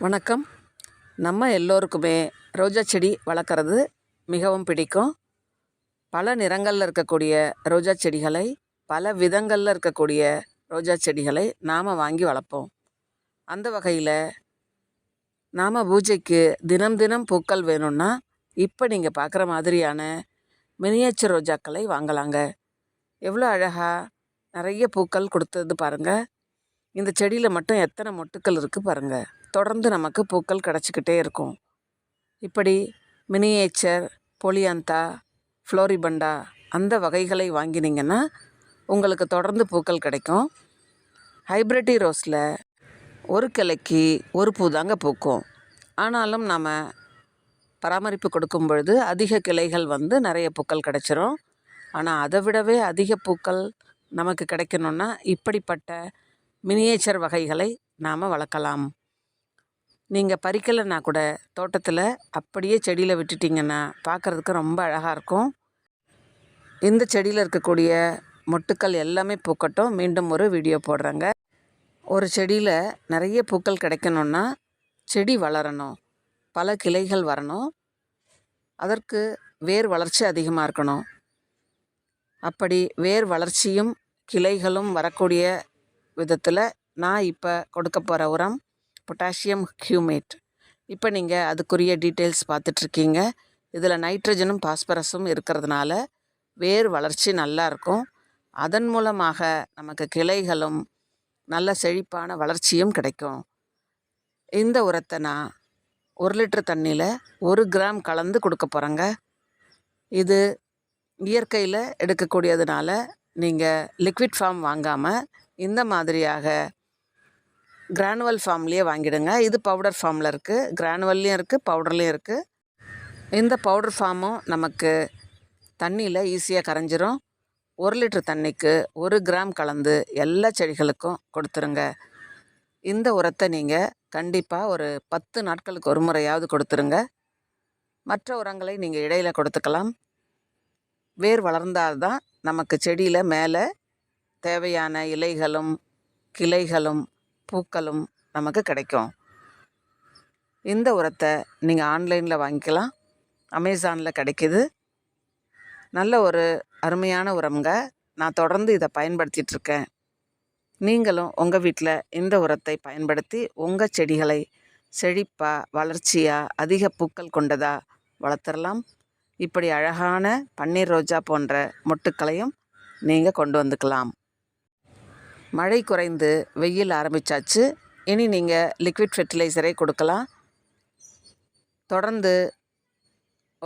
வணக்கம். நம்ம எல்லோருக்குமே ரோஜா செடி வளர்க்குறது மிகவும் பிடிக்கும். பல நிறங்களில் இருக்கக்கூடிய ரோஜா செடிகளை பல விதங்களில் இருக்கக்கூடிய ரோஜா செடிகளை நாம் வாங்கி வளர்ப்போம். அந்த வகையில் நாம் பூஜைக்கு தினம் தினம் பூக்கள் வேணும்னா இப்போ நீங்கள் பார்க்குற மாதிரியான மினியேச்சர் ரோஜாக்களை வாங்கலாங்க. எவ்வளோ அழகாக நிறைய பூக்கள் கொடுத்தது பாருங்கள் இந்த செடியில் மட்டும் எத்தனை மொட்டுக்கள் இருக்குது பாருங்கள் தொடர்ந்து நமக்கு பூக்கள் கிடச்சிக்கிட்டே இருக்கும். இப்படி மினியேச்சர் பொலியந்தா ஃப்ளோரிபண்டா அந்த வகைகளை வாங்கினீங்கன்னா உங்களுக்கு தொடர்ந்து பூக்கள் கிடைக்கும். ஹைப்ரிட்டி ரோஸில் ஒரு கிளைக்கு ஒரு பூ தாங்க பூக்கும். ஆனாலும் நம்ம பராமரிப்பு கொடுக்கும் பொழுது அதிக கிளைகள் வந்து நிறைய பூக்கள் கிடச்சிரும். ஆனால் அதை விடவே அதிக பூக்கள் நமக்கு கிடைக்கணுன்னா இப்படிப்பட்ட மினியேச்சர் வகைகளை நாம் வளர்க்கலாம். நீங்கள் பறிக்கலைன்னா கூட தோட்டத்தில் அப்படியே செடியில் விட்டுட்டிங்கன்னா பார்க்குறதுக்கு ரொம்ப அழகாக இருக்கும். இந்த செடியில் இருக்கக்கூடிய மொட்டுக்கள் எல்லாமே பூக்கட்டும். மீண்டும் ஒரு வீடியோ போடுறேங்க. ஒரு செடியில் நிறைய பூக்கள் கிடைக்கணுன்னா செடி வளரணும். பல கிளைகள் வரணும். அதற்கு வேர் வளர்ச்சி அதிகமாக இருக்கணும். அப்படி வேர் வளர்ச்சியும் கிளைகளும் வரக்கூடிய விதத்தில் நான் இப்போ கொடுக்க போகிற உரம் பொட்டாசியம் ஹியூமேட் இப்போ நீங்கள் அதுக்குரிய டீட்டெயில்ஸ் பார்த்துட்ருக்கீங்க. இதில் நைட்ரஜனும் பாஸ்பரஸும் இருக்கிறதுனால வேர் வளர்ச்சி நல்லா இருக்கும். அதன் மூலமாக நமக்கு கிளைகளும் நல்ல செழிப்பான வளர்ச்சியும் கிடைக்கும். இந்த உரத்தை நான் ஒரு லிட்டர் தண்ணியில் ஒரு கிராம் கலந்து கொடுக்க போகிறேங்க இது இயற்கையில் எடுக்கக்கூடியதுனால நீங்கள் லிக்விட் ஃபார்ம் வாங்காமல் இந்த மாதிரியாக கிரானுவல் ஃபார்ம்லேயே வாங்கிடுங்க. இது பவுடர் ஃபார்மில் இருக்குது கிரானுவல்லையும் இருக்குது பவுடர்லேயும் இருக்குது இந்த பவுடர் ஃபார்மும் நமக்கு தண்ணியில் ஈஸியாக கரைஞ்சிரும். ஒரு லிட்டர் தண்ணிக்கு ஒரு கிராம் கலந்து எல்லா செடிகளுக்கும் கொடுத்துருங்க. இந்த உரத்தை நீங்கள் கண்டிப்பாக ஒரு பத்து நாட்களுக்கு ஒரு முறையாவது கொடுத்துருங்க. மற்ற உரங்களை நீங்கள் இடையில் கொடுத்துக்கலாம். வேர் வளர்ந்தால்தான் நமக்கு செடியில் மேலே தேவையான இலைகளும் கிளைகளும் பூக்களும் நமக்கு கிடைக்கும். இந்த உரத்தை நீங்கள் ஆன்லைனில் வாங்கிக்கலாம். அமேசானில் கிடைக்கிது. நல்ல ஒரு அருமையான உரம்ங்க. நான் தொடர்ந்து இதை பயன்படுத்திகிட்ருக்கேன் நீங்களும் உங்கள் வீட்டில் இந்த உரத்தை பயன்படுத்தி உங்கள் செடிகளை செழிப்பாக வளர்ச்சியாக அதிக பூக்கள் கொண்டதாக வளர்த்துடலாம் இப்படி அழகான பன்னீர் ரோஜா போன்ற மொட்டுக்களையும் நீங்கள் கொண்டு வந்துக்கலாம். மழை குறைந்து வெயில் ஆரம்பித்தாச்சு இனி நீங்கள் லிக்விட் ஃபெர்டிலைசரை கொடுக்கலாம். தொடர்ந்து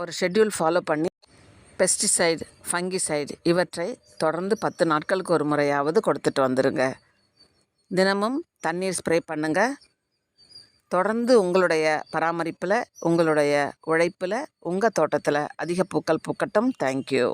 ஒரு ஷெட்யூல் ஃபாலோ பண்ணி பெஸ்டிசைடு ஃபங்கிசைடு இவற்றை தொடர்ந்து பத்து நாட்களுக்கு ஒரு முறையாவது கொடுத்துட்டு வந்துடுங்க தினமும் தண்ணீர் ஸ்ப்ரே பண்ணுங்கள் தொடர்ந்து உங்களுடைய பராமரிப்பில் உங்களுடைய உழைப்பில் உங்கள் தோட்டத்தில் அதிக பூக்கள் பூக்கட்டும். தேங்க்யூ